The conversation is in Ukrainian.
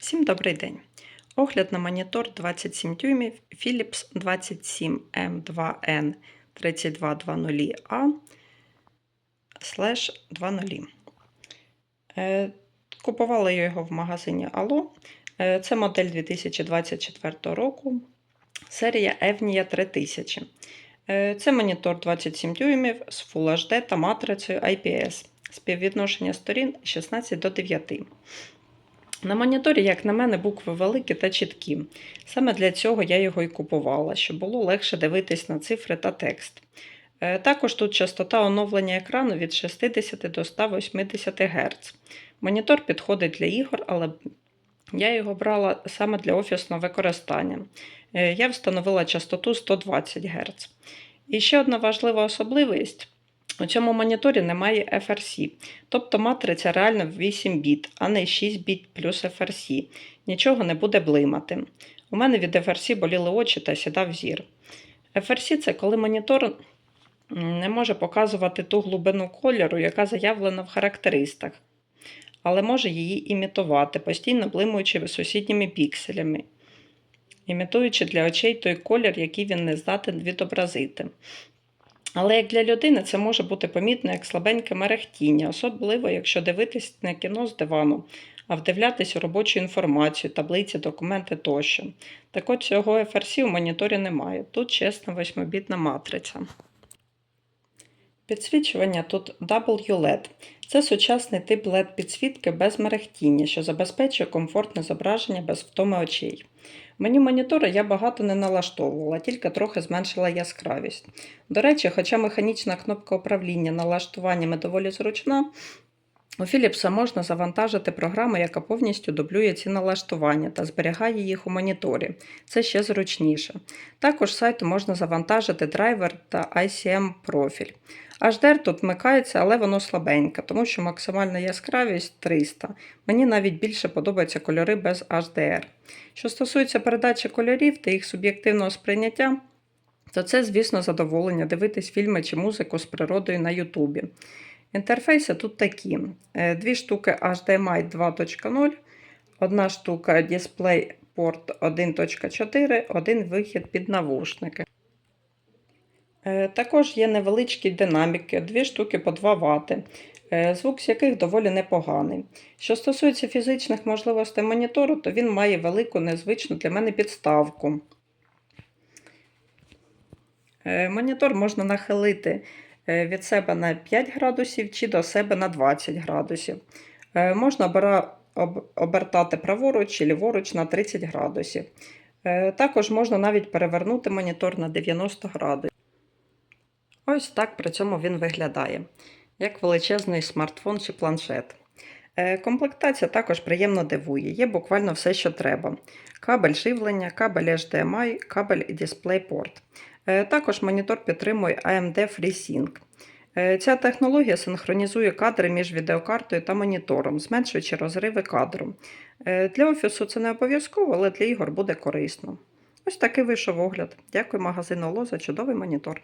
Всім добрий день. Огляд на монітор 27 дюймів Philips 27M2N 3220A slash 20. Е, Купувала я його в магазині Allo. Е, Це модель 2024 року. Серія Evnia 3000. Е, Це монітор 27 дюймів з Full HD та матрицею IPS. Співвідношення сторін 16 до 9. На моніторі, як на мене, букви великі та чіткі. Саме для цього я його і купувала, щоб було легше дивитись на цифри та текст. Е, Також тут частота оновлення екрану від 60 до 180 Гц. Монітор підходить для ігор, але я його брала саме для офісного використання. Е, Я встановила частоту 120 Гц. І ще одна важлива особливість. У цьому моніторі немає FRC, тобто матриця реально 8 біт, а не 6 біт плюс FRC. Нічого не буде блимати. У мене від FRC боліли очі та сідав зір. FRC це коли монітор не може показувати ту глибину кольору, яка заявлена в характеристиках, але може її імітувати, постійно блимуючи сусідніми пікселями, імітуючи для очей той колір, який він не здатен відобразити. Але як для людини це може бути помітно як слабеньке мерехтіння, особливо якщо дивитись не кіно з дивану, а вдивлятись у робочу інформацію, таблиці, документи тощо. Так от цього FRC у моніторі немає. Тут чесна восьмибітна матриця. Підсвічування тут WLED. Це сучасний тип LED-підсвітки без мерехтіння, що забезпечує комфортне зображення без втоми очей. В меню монітора я багато не налаштовувала, тільки трохи зменшила яскравість. До речі, хоча механічна кнопка управління налаштуваннями доволі зручна, у Philips можна завантажити програму, яка повністю дублює ці налаштування та зберігає їх у моніторі. Це ще зручніше. Також сайту можна завантажити драйвер та ICM профіль. HDR тут вмикається, але воно слабеньке, тому що максимальна яскравість 300. Мені навіть більше подобаються кольори без HDR. Що стосується передачі кольорів та їх суб'єктивного сприйняття, то це, звісно, задоволення дивитись фільми чи музику з природою на Ютубі. Інтерфейси тут такі: Е, дві штуки HDMI 2.0, одна штука DisplayPort 1.4, один вихід під навушники. Е, Також є невеличкі динаміки, дві штуки по 2 Вт, е, звук з яких доволі непоганий. Що стосується фізичних можливостей монітору, то він має велику незвичну для мене підставку. Монітор можна нахилити від себе на 5 градусів чи до себе на 20 градусів. Е, Можна обертати праворуч чи ліворуч на 30 градусів. Е, Також можна навіть перевернути монітор на 90 градусів. Ось так при цьому він виглядає, як величезний смартфон чи планшет. Е, Комплектація також приємно дивує. Є буквально все, що треба: кабель живлення, кабель HDMI, кабель і DisplayPort. Е, Також монітор підтримує AMD FreeSync. Е, Ця технологія синхронізує кадри між відеокартою та монітором, зменшуючи розриви кадру. Для офісу це не обов'язково, але для ігор буде корисно. Ось такий вийшов огляд. Дякую магазину Ло за чудовий монітор.